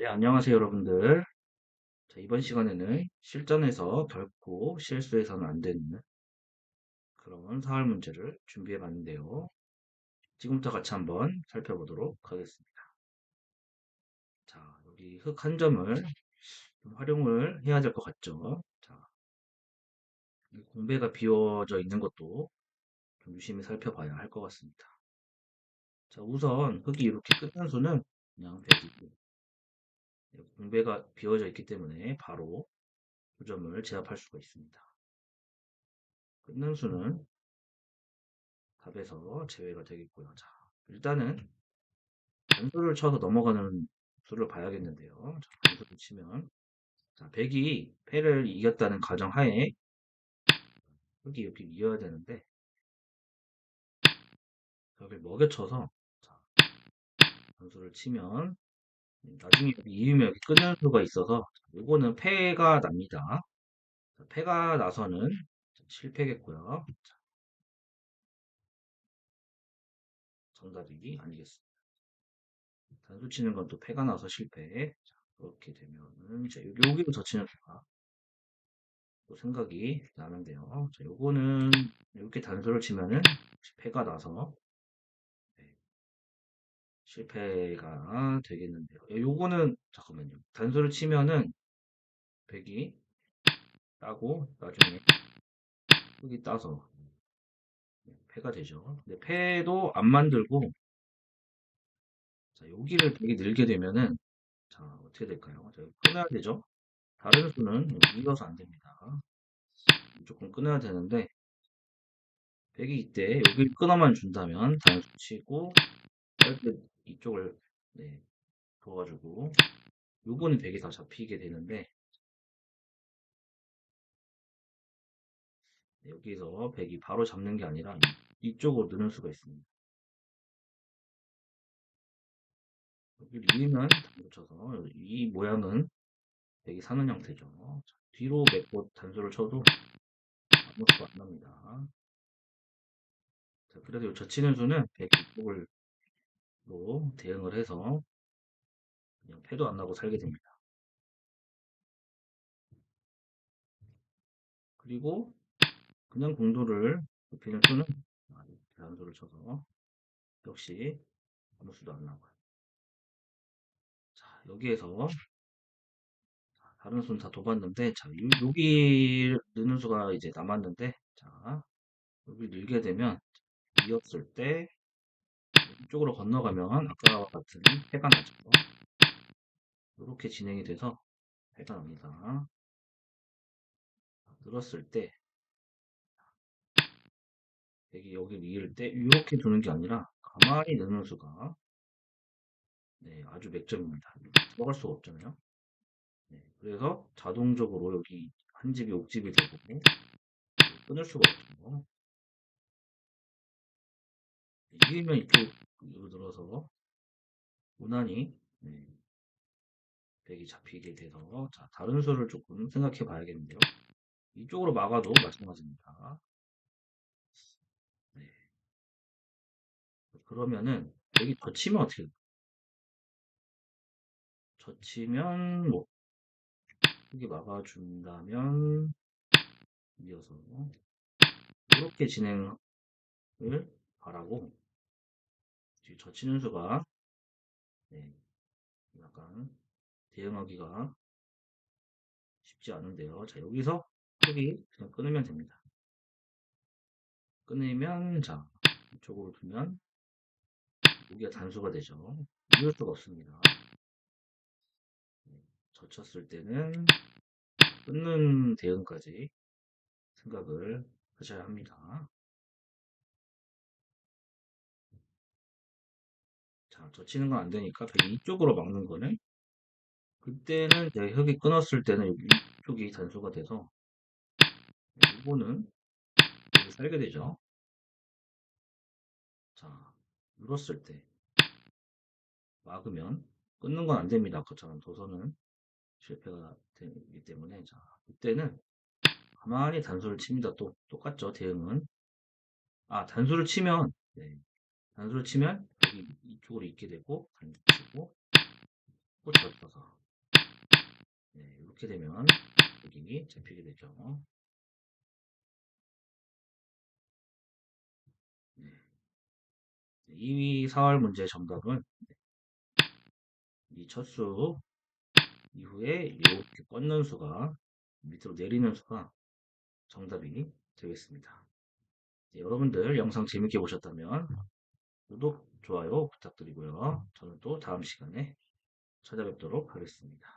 네, 안녕하세요, 여러분들. 자, 이번 시간에는 실전에서 결코 실수해서는 안 되는 그런 사활 문제를 준비해 봤는데요. 지금부터 같이 한번 살펴보도록 하겠습니다. 자, 여기 흙 한 점을 좀 활용을 해야 될 것 같죠? 자, 이 공배가 비워져 있는 것도 좀 유심히 살펴봐야 할 것 같습니다. 자, 우선 흙이 이렇게 끝난 수는 그냥 100이고, 공배가 비워져 있기 때문에 바로 9점을 제압할 수가 있습니다. 끊는 수는 답에서 제외가 되겠고요. 자, 일단은 단수를 쳐서 넘어가는 수를 봐야겠는데요. 자, 단수를 치면 자, 100이 패를 이겼다는 가정하에 여기 여기 이어야 되는데 여기를 먹여쳐서 자, 단수를 치면 나중에 여기 이으면 여기 끊는 수가 있어서 이거는 패가 납니다. 자, 패가 나서는 실패겠고요. 자, 정답이 아니겠습니다. 단수 치는 건 또 패가 나서 실패. 자, 그렇게 되면은 자, 여기 여기로 젖히는 수가 또 생각이 나는데요. 자, 요거는 이렇게 단수를 치면은 패가 나서 네, 실패가 되겠는데요. 요거는 잠깐만요. 단수를 치면은 100이 따고 나중에 여기 따서 패가 되죠. 근데 패도 안 만들고 자, 여기를 100이 늘게 되면은 자, 어떻게 될까요? 자, 끊어야 되죠. 다른 수는 이어서 안 됩니다. 조금 끊어야 되는데 100이 이때 여기를 끊어만 준다면 단수 치고 이렇게 이쪽을 네, 둬가지고 요거는 100이 다 잡히게 되는데 여기서 100이 바로 잡는 게 아니라 이쪽으로 느는 수가 있습니다. 여기를 이으면 붙여서 이 모양은 100이 사는 형태죠. 자, 뒤로 몇곳 단수를 쳐도 아무 수가 안 납니다. 자, 그래서 젖히는 수는 100 이쪽을 로 대응을 해서 그냥 패도 안 나고 살게 됩니다. 그리고 그냥 공도를 높이는 수는 단수를 쳐서 역시 아무 수도 안 나고요. 자, 여기에서 다른 수는 다 dob았는데 자, 여기 넣는 수가 이제 남았는데 자, 여기 늘게 되면 이었을 때 이쪽으로 건너가면 아까와 같은 패가 나죠. 이렇게 진행이 돼서 패가 납니다. 늘었을 때 여기 여기를 이을 때 이렇게 두는 게 아니라 가만히 넣는 수가 네, 아주 맥점입니다. 들어갈 수가 없잖아요. 네, 그래서 자동적으로 여기 한 집이 옥집이 되고 끊을 수가 없죠. 이기면 이쪽 으로 들어서 네, 백이 잡히게 돼서 자, 다른 수를 조금 생각해 봐야겠는데요. 이쪽으로 막아도 마찬가지입니다. 네. 그러면은 여기 젖히면 어떻게 돼요? 젖히면 뭐 여기 막아준다면 이어서 이렇게 진행을 바라고 젖히는 수가 네, 약간 대응하기가 쉽지 않은데요. 자 여기서 여기 그냥 끊으면 됩니다. 끊으면 자 이쪽으로 두면 여기가 단수가 되죠. 이을 수가 없습니다. 네, 젖혔을 때는 끊는 대응까지 생각을 하셔야 합니다. 자, 젖히는 건 안 되니까 이쪽으로 막는 거는 그때는 내 흙이 끊었을 때는 이쪽이 단수가 돼서 이거는 여기 살게 되죠. 자, 눌었을 때 막으면 끊는 건 안 됩니다. 아까처럼 도서는 실패가 되기 때문에 자, 이때는 가만히 단수를 칩니다. 또 똑같죠. 대응은 아 단수를 치면 네, 단수를 치면 이쪽으로 있게 되고 단수 치고 꽂혀서 이렇게 되면 여기 잡히게 되죠. 네. 이 사활 문제 정답은 이 첫수 이후에 이렇게 뻗는 수가 밑으로 내리는 수가 정답이 되겠습니다. 네, 여러분들 영상 재밌게 보셨다면 구독, 좋아요 부탁드리고요. 저는 또 다음 시간에 찾아뵙도록 하겠습니다.